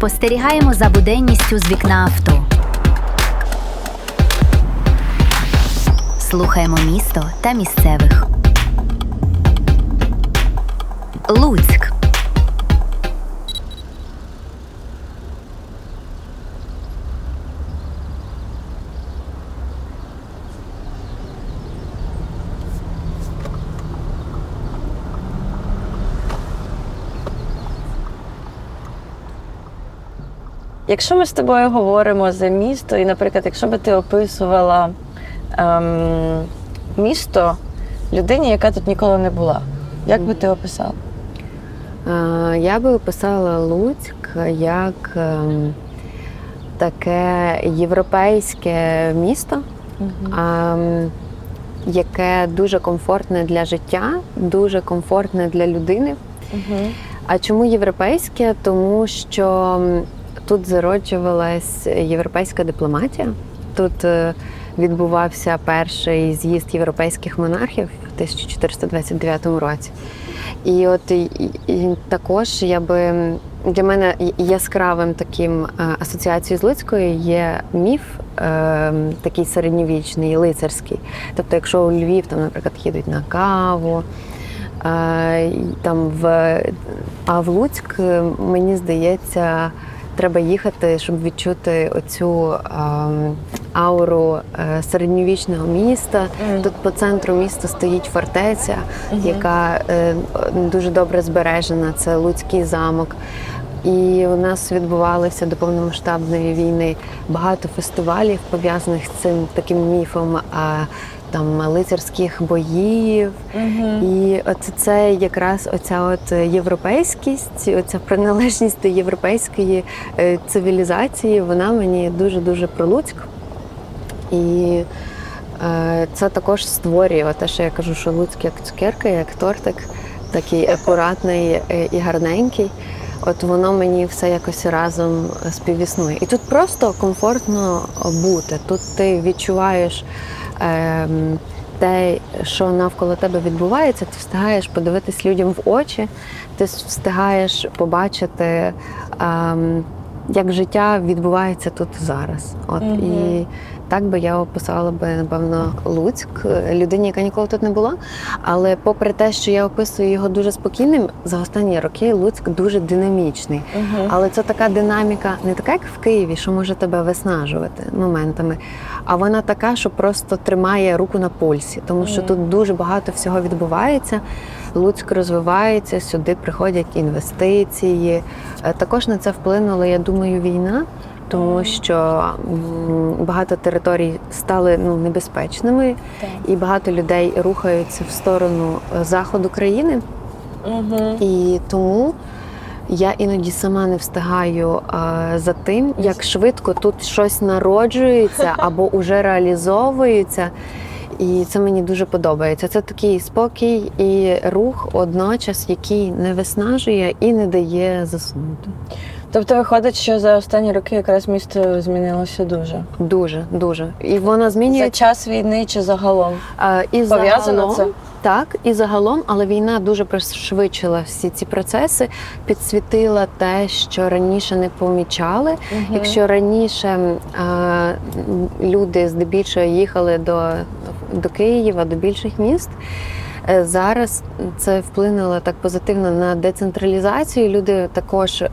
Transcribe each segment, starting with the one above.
Спостерігаємо за буденністю з вікна авто. Слухаємо місто та місцевих. Луцьк. Якщо ми з тобою говоримо за місто, і, наприклад, якщо би ти описувала ем, місто людині, яка тут ніколи не була, як би ти описала? Е, Я би описала Луцьк як ем, таке європейське місто, ем, яке дуже комфортне для життя, дуже комфортне для людини. А чому європейське? Тому що тут зароджувалась європейська дипломатія. Тут е, відбувався перший з'їзд європейських монархів в 1429 році. І от і, також я би для мене яскравим таким е, асоціацією з Луцькою є міф, е, такий середньовічний, лицарський. Тобто, якщо у Львів, там, наприклад, їдуть на каву, там в, а в Луцьк, мені здається, треба їхати, щоб відчути оцю ем, ауру е, середньовічного міста. Мгм. Тут по центру міста стоїть фортеця, яка е, дуже добре збережена. Це Луцький замок. І у нас відбувалося до повномасштабної війни багато фестивалів, пов'язаних з цим таким міфом. Там лицарських боїв, і оце це якраз оця от європейськість, оця приналежність до європейської е, цивілізації, вона мені дуже дуже про Луцьк. І е, це також створює те, що я кажу, що Луцьк як цукерка, як тортик, такий акуратний е, і гарненький. От воно мені все якось разом співіснує. І тут просто комфортно бути. Тут ти відчуваєш те, що навколо тебе відбувається, ти встигаєш подивитись людям в очі, ти встигаєш побачити, ем, як життя відбувається тут зараз. От Мгм. і так би я описала би, напевно, Луцьк е, людині, яка ніколи тут не була. Але попри те, що я описую його дуже спокійним, за останні роки Луцьк дуже динамічний. Але це така динаміка, не така, як в Києві, що може тебе виснажувати моментами. А вона така, що просто тримає руку на пульсі, тому що Мгм. тут дуже багато всього відбувається. Луцьк розвивається, сюди приходять інвестиції. Е, Також на це вплинула, я думаю, війна. Тому що багато територій стали ну, небезпечними, і багато людей рухаються в сторону е, заходу країни. Угу. І тому я іноді сама не встигаю а, за тим, як швидко тут щось народжується або уже реалізовується. І це мені дуже подобається. Це такий спокій і рух одночас, який не виснажує і не дає заснути. Тобто виходить, що за останні роки якраз місто змінилося дуже. Дуже, дуже. І вона За час війни чи загалом? а, і Пов'язано це? Так, і загалом, але війна дуже пришвидшила всі ці процеси, підсвітила те, що раніше не помічали. Якщо раніше а, люди здебільшого їхали до, до Києва, до більших міст. е, Зараз це вплинуло так позитивно на децентралізацію. Люди також е,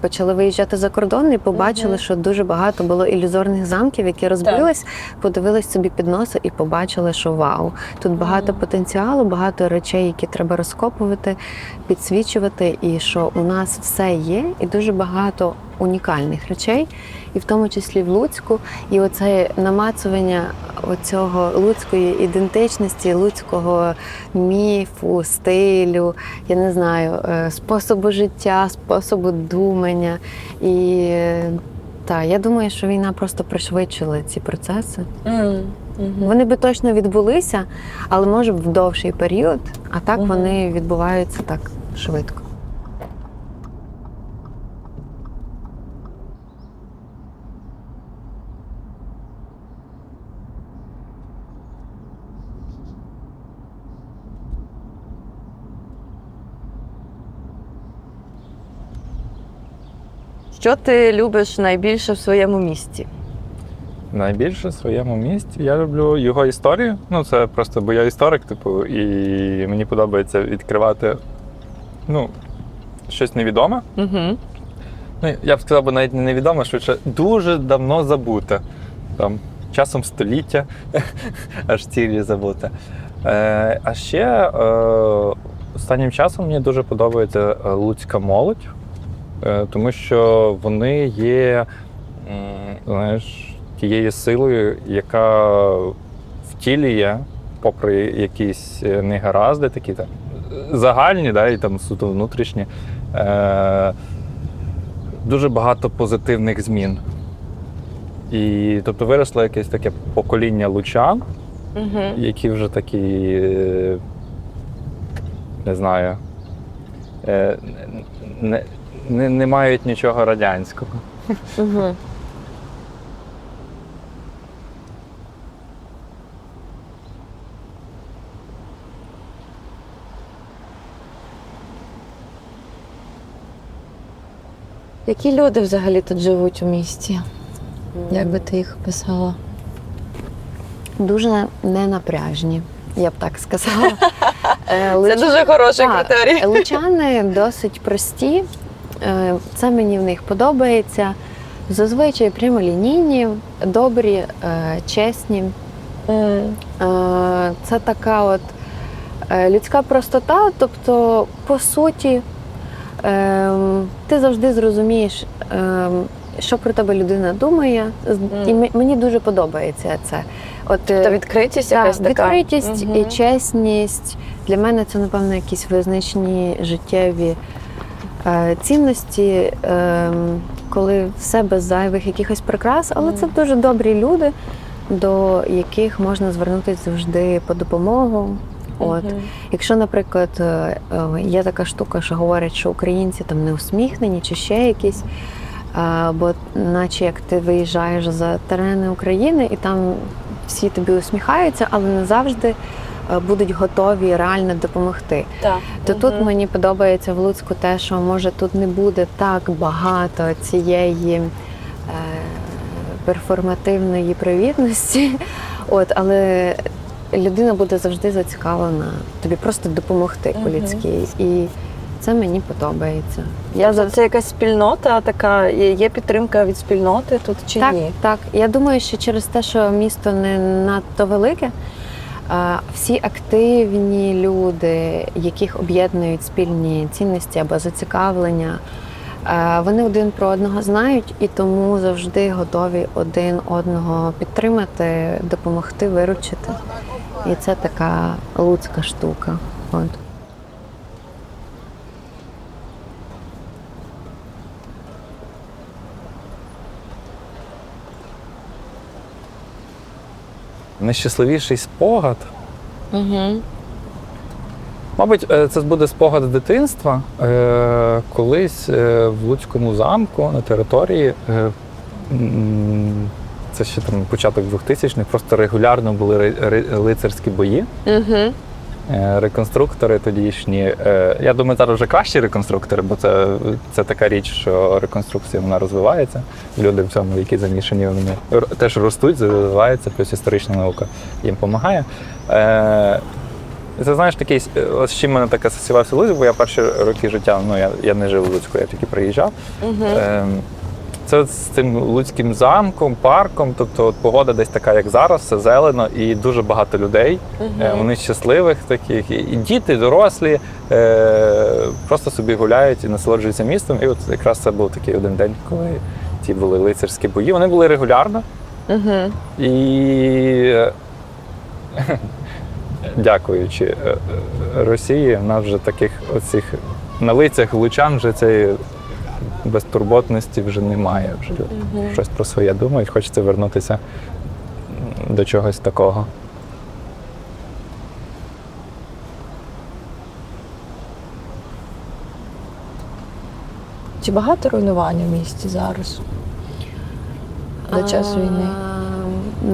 почали виїжджати за кордон і побачили, Мгм. що дуже багато було ілюзорних замків, які розбились, подивились собі під носа і побачили, що вау, тут багато Мгм. потенціалу, багато речей, які треба розкопувати, підсвічувати, і що у нас все є, і дуже багато унікальних речей, і в тому числі в Луцьку. І оце намацування оцього луцької ідентичності, луцького міфу, стилю, я не знаю, е, способу життя, способу думання. І е, так, я думаю, що війна просто пришвидшила ці процеси. Мгм. Мгм. Вони би точно відбулися, але може в довший період, а так Мгм. вони відбуваються так швидко. Що ти любиш найбільше в своєму місті? Найбільше в своєму місті я люблю його історію. Ну, це просто бо я історик, типу, і мені подобається відкривати ну, щось невідоме. Угу. Ну, я б сказав, би навіть не невідоме, швидше дуже давно забуте. Там, часом століття, аж цілі забуте. Е, а ще е, останнім часом мені дуже подобається е, луцька молодь, тому що вони є, знаєш, тією силою, яка втілює, попри якісь е, негаразди, такі там загальні, да, і там суто внутрішні. Е, дуже багато позитивних змін. І тобто виросло якесь таке покоління лучан, Угу. які вже такі, е, не знаю, е, не, не, не мають нічого радянського. Угу. Які люди взагалі тут живуть у місті? Як би ти їх описала? Дуже ненапряжні, я б так сказала. Е, Це Луч- дуже хороший критерій. Лучани досить прості. Е, Це мені в них подобається. Зазвичай прямолінійні, добрі, е, чесні. Е, Це така от людська простота. Тобто, по суті, ти завжди зрозумієш, що про тебе людина думає. І мені дуже подобається це. От, Та відкритість так, якась така. відкритість Мгм. і чесність. Для мене це, напевно, якісь визначні життєві цінності, е, коли все без зайвих якихось прикрас, але це дуже добрі люди, до яких можна звернутися завжди по допомогу. От. Мгм. Якщо, наприклад, е, е, є така штука, що говорять, що українці там не усміхнені чи ще якісь, а, бо наче як ти виїжджаєш за терени України і там всі тобі усміхаються, але не завжди е, будуть готові реально допомогти. Так. То тут мені подобається в Луцьку те, що може тут не буде так багато цієї е, перформативної привітності, от, але людина буде завжди зацікавлена тобі просто допомогти Мгм. по-людськи. І це мені подобається. Я Тобто це якась спільнота, така є підтримка від спільноти тут чи так, ні? так. Я думаю, що через те, що місто не надто велике, всі активні люди, яких об'єднують спільні цінності або зацікавлення, вони один про одного знають і тому завжди готові один одного підтримати, допомогти, виручити. І це така луцька штука. От. Найщасливіший спогад. Угу. Мабуть, е, це буде спогад з дитинства. Е, Колись е, в Луцькому замку на території, це ще там початок 2000-х, просто регулярно були лицарські бої. Угу. Е, Реконструктори тодішні. е, Я думаю, зараз вже кращі реконструктори, бо це, це така річ, що реконструкція вона розвивається. Люди в цьому, які замішані, вони теж ростуть, розвиваються, плюс історична наука їм допомагає. Е, Це знаєш такий, е, ось з чим мене так асоціювався Луцьк, бо я перші роки життя, ну я, я не жив у Луцьку, я тільки приїжджав. Угу. Ем, Це з цим Луцьким замком, парком, тобто от погода десь така, як зараз, все зелено і дуже багато людей. Е, Вони щасливих таких, і, діти, дорослі е, просто собі гуляють і насолоджуються містом. І от якраз це був такий один день, коли ті були лицарські бої. Вони були регулярно. Угу. І е, дякуючи е, Росії, в нас вже таких оцих на лицях лучан вже цієї безтурботності вже немає. Вже люди щось про своє думають, хочеться вернутися до чогось такого. Чи багато руйнувань у місті зараз? До часу війни?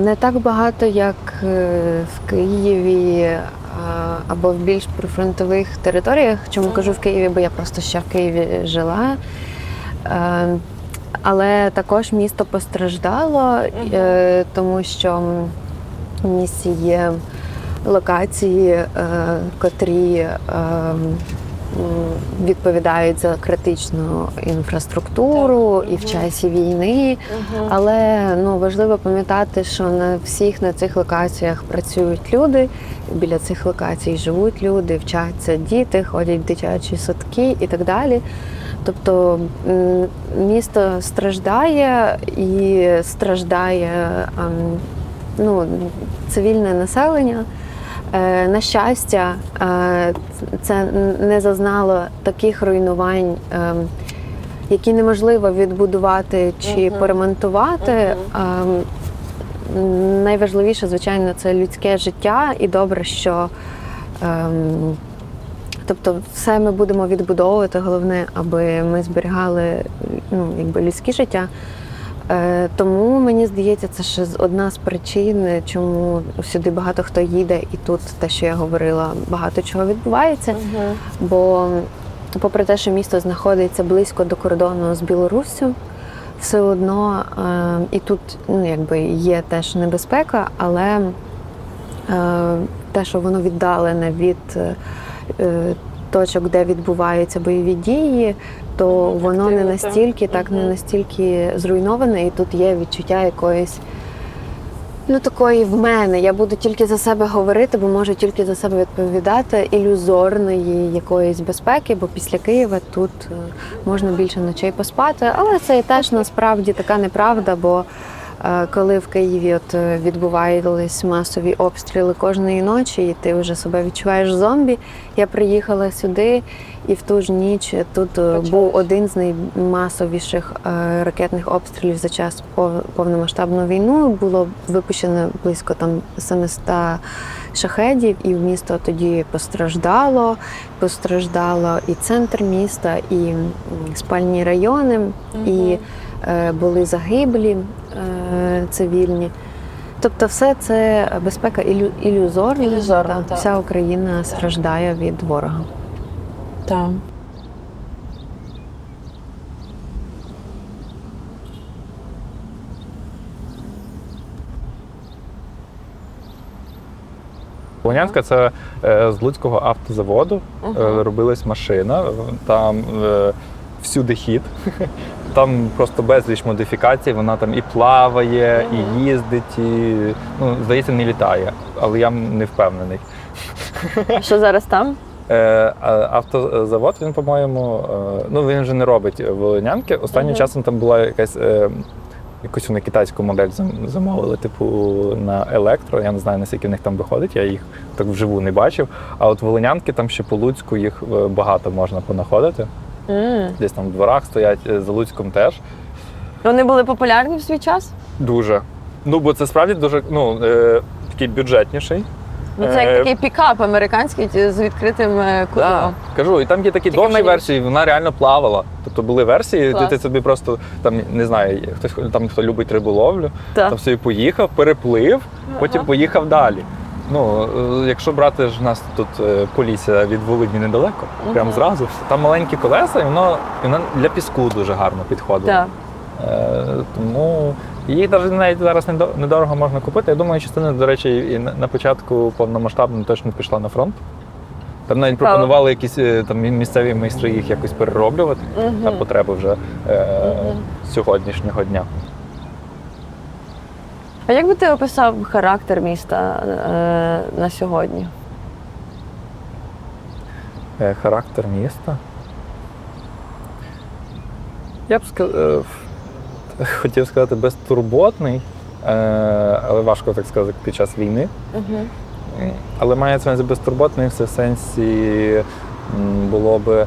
Не так багато, як е, в Києві або в більш прифронтових територіях. Чому кажу в Києві, бо я просто ще в Києві жила. Е, Але також місто постраждало, е, тому що в місті є локації, е, котрі е, відповідають за критичну інфраструктуру і в часі війни. Але ну важливо пам'ятати, що на всіх на цих локаціях працюють люди. Біля цих локацій живуть люди, вчаться діти, ходять в дитячі садки і так далі. Тобто місто страждає і страждає ем, ну, цивільне населення. Е, На щастя, е, це не зазнало таких руйнувань, ем, які неможливо відбудувати чи поремонтувати. Ем, Найважливіше, звичайно, це людське життя, і добре, що тобто все ми будемо відбудовувати. Головне, аби ми зберігали ну, якби людське життя. Е, тому мені здається, це ще одна з причин, чому сюди багато хто їде, і тут те, що я говорила, багато чого відбувається. Бо, попри те, що місто знаходиться близько до кордону з Білоруссю, все одно е, і тут ну, якби є теж небезпека, але е, те, що воно віддалене від е, точок, де відбуваються бойові дії, то воно не настільки, так. не настільки зруйноване, і тут є відчуття якоїсь. Ну, такої в мене. Я буду тільки за себе говорити, бо можу тільки за себе відповідати ілюзорної якоїсь безпеки, бо після Києва тут е, можна більше ночей поспати. Але це і теж насправді така неправда, бо е, коли в Києві от е, відбувались масові обстріли кожної ночі, і ти вже себе відчуваєш зомбі. Я приїхала сюди, і в ту ж ніч тут е, був один з наймасовіших е, ракетних обстрілів за час пов- повномасштабної війни. Було випущено близько там 700 шахедів, і місто тоді постраждало. Постраждало і центр міста, і спальні райони, і е, були загиблі е, цивільні. Тобто, все це безпека ілю, ілюзорна. Ілюзорна, Та, так. Вся Україна страждає від ворога. Так. Полонянська це е, з Луцького автозаводу е, робилась машина. Там е, всюди хід. Там просто безліч модифікацій. Вона там і плаває, і їздить, і ну, здається, не літає, але я не впевнений. А що зараз там? Е, автозавод, він, по-моєму, е, ну він вже не робить волонянки. Останнім Мгм. часом там була якась. Е, Якусь вони китайську модель замовили, типу на електро. Я не знаю, наскільки в них там виходить, я їх так вживу не бачив. А от волинянки там ще по Луцьку їх багато можна понаходити. М. Десь там в дворах стоять е, за Луцьком теж. Вони були популярні в свій час? Дуже. Ну, бо це справді дуже ну, е, такий бюджетніший. Ну, це Е, як такий пікап американський з відкритим е, Да, кажу, і там є такі Тільки довші мені- версії, вона реально плавала. Тобто були версії, де ти собі просто там не знаю, хтось там хто любить риболовлю, Так. там собі поїхав, переплив, потім поїхав далі. Ну, е, якщо брати ж у нас тут е, Полісся від Волині недалеко, прямо Мгм. зразу, там маленькі колеса, і воно, і воно для піску дуже гарно підходило. Так. Е, тому її навіть навіть зараз недо- недорого можна купити. Я думаю, частина, до речі, і на на початку повномасштабно точно пішла на фронт. Там навіть пропонували якісь е, там місцеві майстри їх якось перероблювати на Мгм. потреби вже е, Мгм. сьогоднішнього дня. А як би ти описав характер міста е, на сьогодні? Е, характер міста. Я б сказав, хотів сказати безтурботний, е, але важко так сказати під час війни. Угу. Але має це безтурботний все в сенсі було би.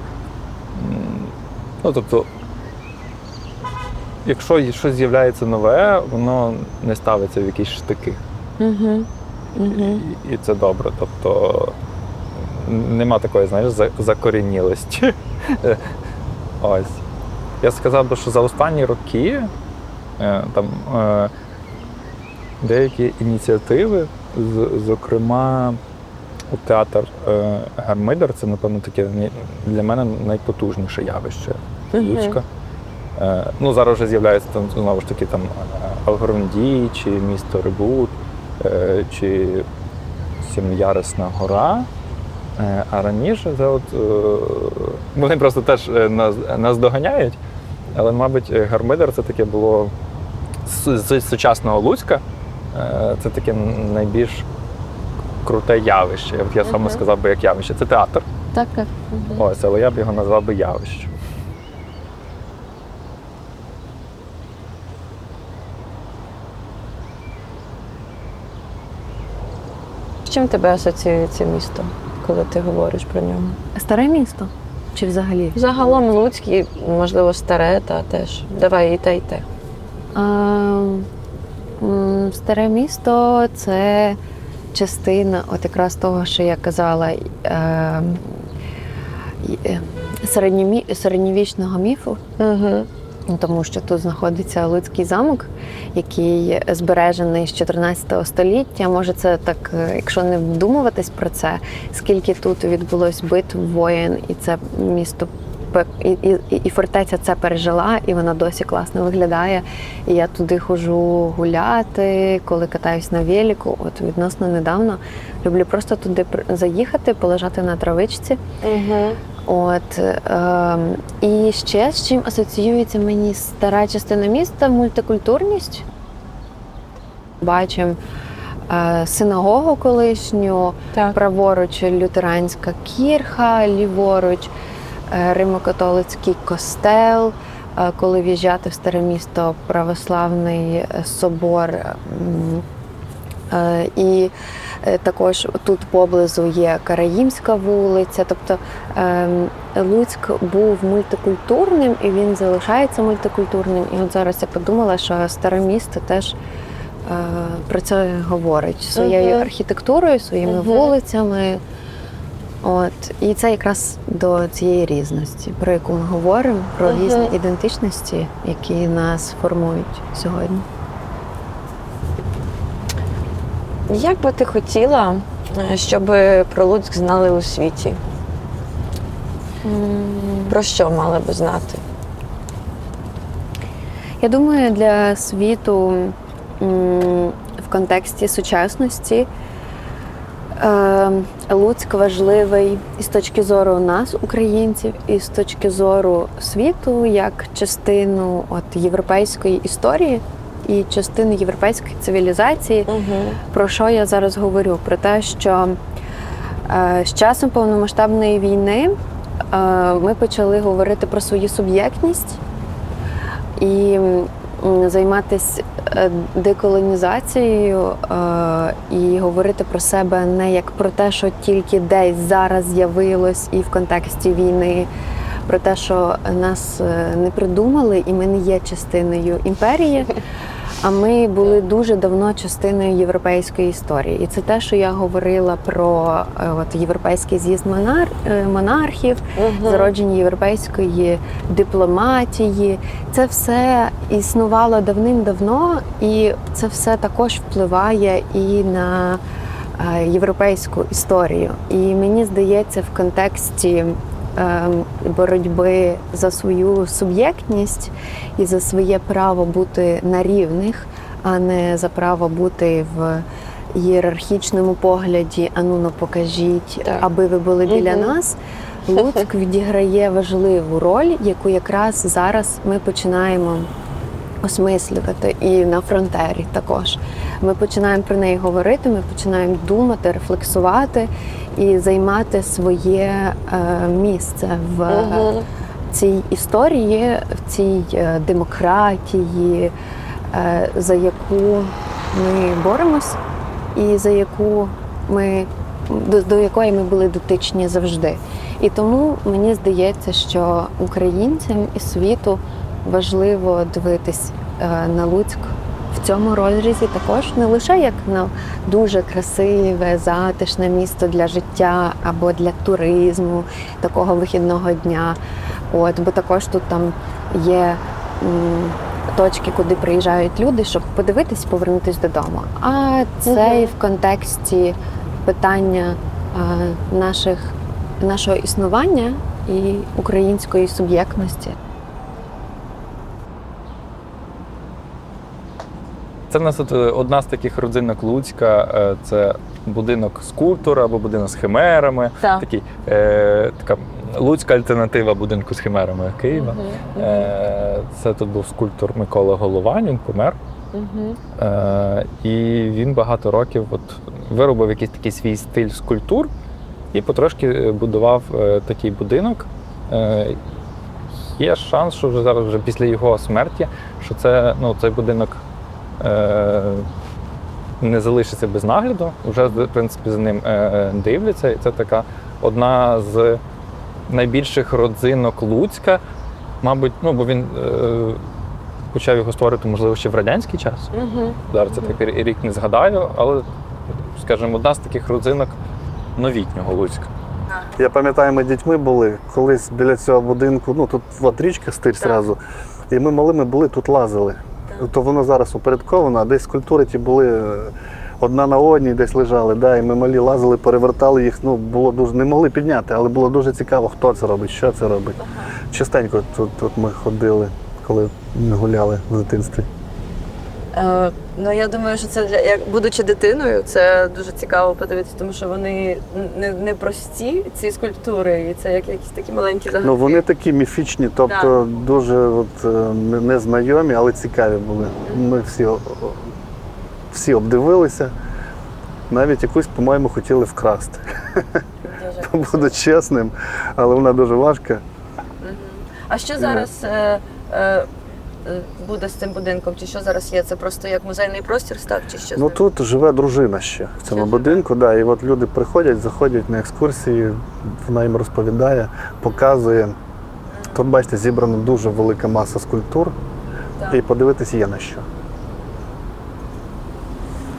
Ну, тобто, якщо щось з'являється нове, воно не ставиться в якісь штики. Угу. Угу. І, і це добре. Тобто нема такої, знаєш, закорінілості. Ось. Я сказав би, що за останні роки е, там е, деякі ініціативи, зокрема, от театр е, Гармидер, це, напевно, таке для мене найпотужніше явище Мгм. Е, Ну, зараз вже з'являються там знову ж таки там Алгородій, чи місто Рибут, е, чи Сім'ярисна гора. Е, А раніше це от, е, вони просто теж е, нас, нас доганяють. Але, мабуть, е, Гармидер це таке було з, сучасного Луцька. е, Це таке найбільш круте явище. Я я саме сказав би як явище. Це театр. Так, так. Ось, але я б його назвав би явищем. З чим тебе асоціюється місто, коли ти говориш про нього? Старе місто? Чи взагалі? Загалом Луцький, можливо, старе, та теж. Давай і те, і те. А, старе місто це частина, от якраз того, що я казала, е, е, середньовічного міфу. Угу. Ну, Тому що тут знаходиться Луцький замок, який збережений з 14 століття. Може, це так, е, якщо не вдумуватись про це, скільки тут відбулось битв, воєн, і це місто і, і, і фортеця це пережила, і вона досі класно виглядає. І я туди хожу гуляти, коли катаюсь на велику. От відносно недавно люблю просто туди заїхати, полежати на травичці. Угу. От е, і ще з чим асоціюється мені стара частина міста мультикультурність. Бачимо е, синагогу колишню, Так. праворуч лютеранська кірха, ліворуч е, римокатолицький костел. Е, Коли в'їжджати в старе місто, православний е, собор. е, І також тут поблизу є Караїмська вулиця. Тобто ем, Луцьк був мультикультурним і він залишається мультикультурним. І от зараз я подумала, що старе місто теж е, про це говорить своєю Мгм. архітектурою, своїми Мгм. вулицями. От і це якраз до цієї різності, про яку ми говоримо, про Мгм. різні ідентичності, які нас формують сьогодні. Як би ти хотіла, е, щоб про Луцьк знали у світі? Про що мали би знати? Я думаю, для світу в контексті сучасності е, Луцьк важливий і з точки зору нас, українців, і з точки зору світу, як частину от, європейської історії і частину європейської цивілізації. Угу. Про що я зараз говорю? Про те, що е, з часом повномасштабної війни е, ми почали говорити про свою суб'єктність і займатися е, деколонізацією е, і говорити про себе не як про те, що тільки десь зараз з'явилось і в контексті війни. Про те, що нас е, не придумали, і ми не є частиною імперії, а ми були дуже давно частиною європейської історії. І це те, що я говорила про е, от, європейський з'їзд монар... е, монархів, зародження європейської дипломатії. Це все існувало давним-давно, і це все також впливає і на е, європейську історію. І мені здається, в контексті боротьби за свою суб'єктність і за своє право бути на рівних, а не за право бути в ієрархічному погляді. Ану, ну покажіть, Так. аби ви були біля Мгм. нас. Луцьк відіграє важливу роль, яку якраз зараз ми починаємо осмислювати і на фронтері також. Ми починаємо про неї говорити, ми починаємо думати, рефлексувати і займати своє е, місце в Угу. цій історії, в цій е, демократії, е, за яку ми боремось, і за яку ми до, до якої ми були дотичні завжди. І тому мені здається, що українцям і світу важливо дивитись на Луцьк в цьому розрізі також не лише як на дуже красиве, затишне місто для життя або для туризму такого вихідного дня. От, бо також тут там є м, точки, куди приїжджають люди, щоб подивитись, повернутись додому. А це Мгм. і в контексті питання е, наших, нашого існування і української суб'єктності. Це в нас е, одна з таких родзинок Луцька. е, Це будинок скульптора або будинок з химерами. Так. Такий, е, така луцька альтернатива будинку з химерами Києва. Е, це тут був скульптор Микола Голованін, він помер. Е, і він багато років от, виробив якийсь такий свій стиль скульптур і потрошки е, будував е, такий будинок. Е, є шанс, що вже зараз, вже після його смерті, що це, ну, цей будинок не залишиться без нагляду. Вже, в принципі, за ним е, дивляться. І це така одна з найбільших родзинок Луцька. Мабуть, ну, бо він е, почав його створити, можливо, ще в радянський час. Зараз це так рік не згадаю, але, скажімо, одна з таких родзинок новітнього Луцька. Я пам'ятаю, ми дітьми були колись біля цього будинку. Ну тут от річка стиль зразу. І ми малими були, тут лазили. То воно зараз упорядковано, а десь скульптури ті були е, одна на одній, десь лежали. Да, і ми малі лазили, перевертали їх. Ну було дуже не могли підняти, але було дуже цікаво, хто це робить, що це робить. Частенько тут, тут ми ходили, коли гуляли в дитинстві. Е, ну я думаю, що це для як будучи дитиною, це дуже цікаво подивитися, тому що вони не, не прості ці скульптури, і це як якісь такі маленькі загадки. Ну вони такі міфічні, тобто дуже от, е, незнайомі, але цікаві були. Ми всі, всі обдивилися. Навіть якусь, по-моєму, хотіли вкрасти. Дуже. Буду чесним, але вона дуже важка. А що зараз е, е, буде з цим будинком? Чи що зараз є? Це просто як музейний простір став, чи що? Ну тут живе дружина ще в цьому будинку. Да, і от люди приходять, заходять на екскурсії, вона їм розповідає, показує. Тут, бачите, зібрана дуже велика маса скульптур, Так. і подивитись є на що.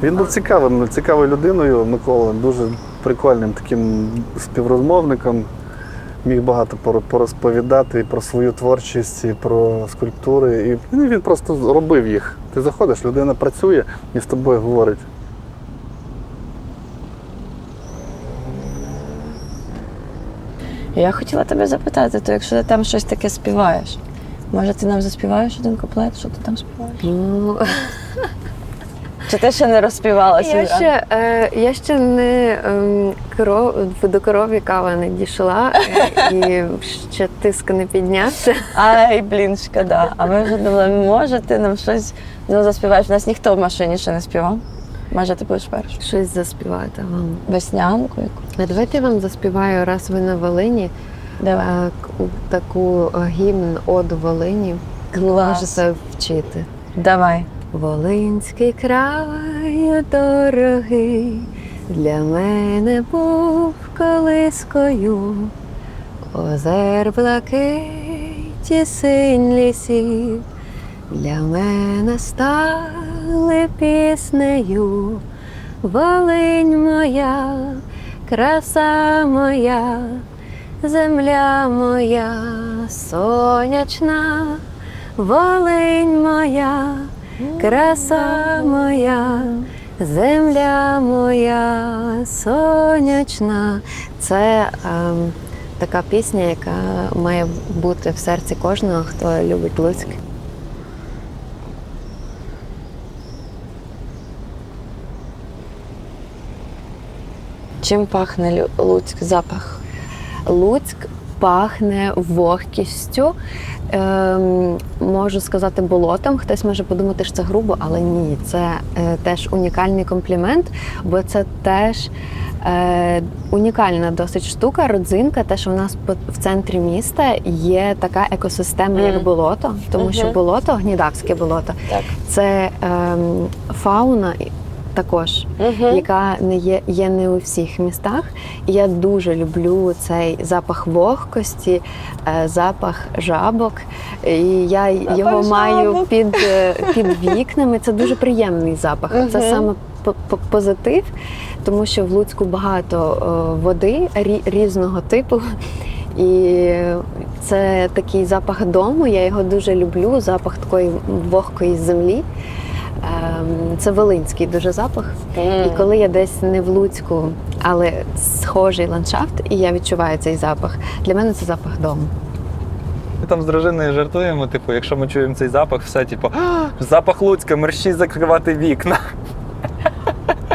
Він був цікавим, цікавою людиною, Микола, дуже прикольним таким співрозмовником. Міг багато порозповідати і про свою творчість, і про скульптури. І ну, він просто робив їх. Ти заходиш, людина працює і з тобою говорить. Я хотіла тебе запитати, то якщо ти там щось таке співаєш, може ти нам заспіваєш один куплет, що ти там співаєш? Ну, Чи ти ще не розспівалася? я, ще, е, я ще не ем, кров, до корові кава не дійшла, і ще тиск не піднявся. Ай, блін, шкода. А ми вже думали, може ти нам щось ну, заспіваєш. У нас ніхто в машині ще не співав. Може, ти будеш перший. Щось заспівати вам. Веснянку яку. А давайте я вам заспіваю, раз ви на Волині, Давай. таку гімн оду Волині. Клас. Можете вчити. Давай. Волинський край дорогий, для мене був колискою, озер блакиті синь лісів, для мене стали піснею, Волинь моя, краса моя, земля моя сонячна, Волинь моя, краса моя, земля моя сонячна. Це ем, така пісня, яка має бути в серці кожного, хто любить Луцьк. Чим пахне Луцьк? Запах. Луцьк пахне вогкістю. Ем, можу сказати болотом. Хтось може подумати, що це грубо, але ні, це е, теж унікальний комплімент, бо це теж е, унікальна досить штука, родзинка. Те, що в нас в центрі міста є така екосистема, як болото, тому що болото, гнідавське болото, Так. це ем, фауна. Також Угу. яка не є, є не у всіх містах. І я дуже люблю цей запах вогкості, е, запах жабок. І я його маю під, е, під вікнами. Це дуже приємний запах. Це саме по- по- позитив, тому що в Луцьку багато е, води різного типу. І це такий запах дому. Я його дуже люблю. Запах такої вогкої землі. Ем, Це волинський дуже запах. І коли я десь не в Луцьку, але схожий ландшафт, і я відчуваю цей запах, для мене це запах дому. Ми там з дружиною жартуємо. Типу, якщо ми чуємо цей запах, все, типу, запах Луцька, мерщій закривати вікна.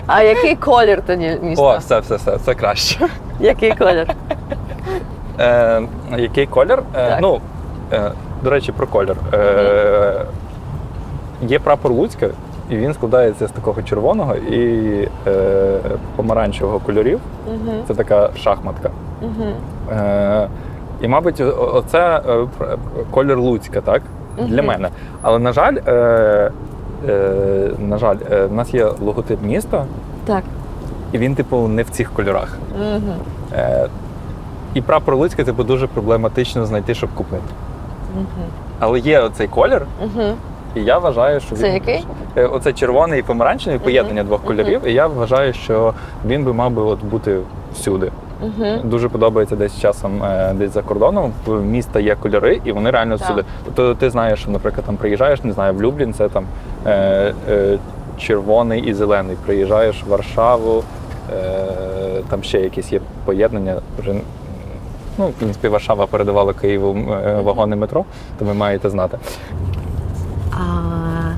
А який колір тоді міста? О, все, все, все, це краще. Який колір? Е, який колір? Е, ну, е, до речі, про колір. Е, є прапор Луцька, і він складається з такого червоного і е, помаранчевого кольорів. Угу. Це така шахматка. Угу. Е, і, мабуть, оце е, колір Луцька, так? Для мене. Але, на жаль, е, е, на жаль, е, в нас є логотип міста, Так. і він, типу, не в цих кольорах. Угу. Е, і прапор Луцька, типу, дуже проблематично знайти, щоб купити. Угу. Але є оцей колір, Угу. І я вважаю, що Це він який? Е, оце червоний і помаранчевий поєднання двох кольорів. І я вважаю, що він би мав би от бути всюди. Угу. Дуже подобається десь часом е, десь за кордоном. В міста є кольори, і вони реально всюди. Тобто ти знаєш, що, наприклад, там приїжджаєш, не знаю, в Люблін, це там е, е, червоний і зелений. Приїжджаєш в Варшаву, е, там ще якісь є поєднання. Вже ну, в принципі, Варшава передавала Києву е, вагони метро, то ви маєте знати. А,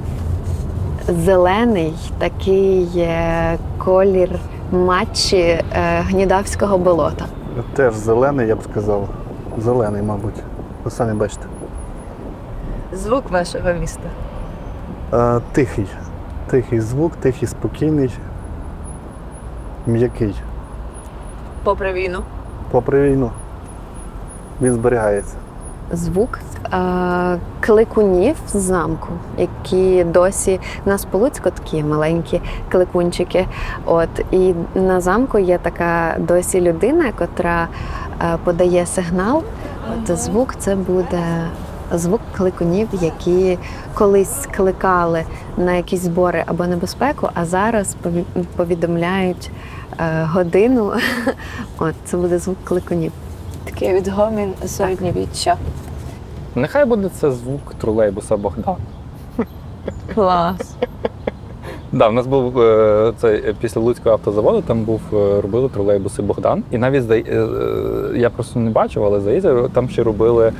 зелений такий е, колір матчі е, гнідавського болота. Теж зелений, я б сказав. Зелений, мабуть. Ви самі бачите. Звук вашого міста. Е, тихий. Тихий звук, тихий, спокійний, м'який. Попри війну. Попри війну. Він зберігається. Звук кликунів з замку, які досі в нас по Луцьку такі маленькі кликунчики. От і на замку є така досі людина, котра е, подає сигнал. От звук це буде звук кликунів, які колись кликали на якісь збори або небезпеку, а зараз повідомляють е, годину. От це буде звук кликунів. Такий відгомін середньовіччя. Нехай буде це звук тролейбуса Богдан. Клас. Да, в нас був е, це е, після Луцького автозаводу, там був е, робили тролейбуси Богдан. І навіть я просто не бачив, але здається, там ще робили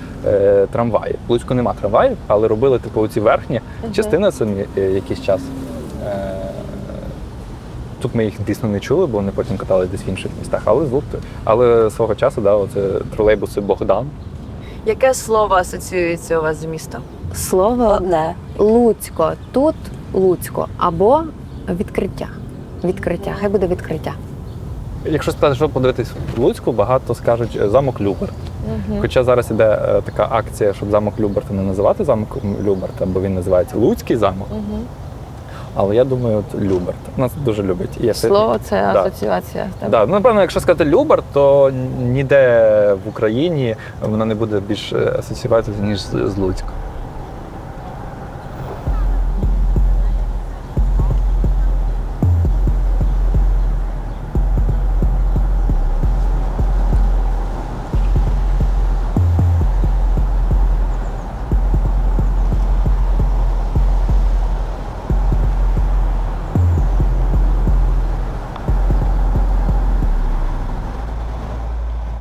трамваї. В Луцьку нема трамваїв, але робили типу оці верхні частини самі якийсь час. Тут ми їх дійсно не чули, бо вони потім катались десь в інших містах. Але звук. Але свого часу, да, оце тролейбуси Богдан. Яке слово асоціюється у вас з містом? Слово Одне. Луцько. Тут Луцько або відкриття. Відкриття. Хай буде відкриття. Якщо сказати, що подивитись в Луцьку, багато скажуть е, замок Любер. Хоча зараз іде е, така акція, щоб замок Люберта не називати замком Люберта, бо він називається Луцький замок. Але я думаю, от Люберт. Нас дуже я все- Слово це Да. асоціація. Так. Да, ну, напевно, якщо сказати Люберт, то ніде в Україні вона не буде більш е, асоціюватися, ніж з Луцьком.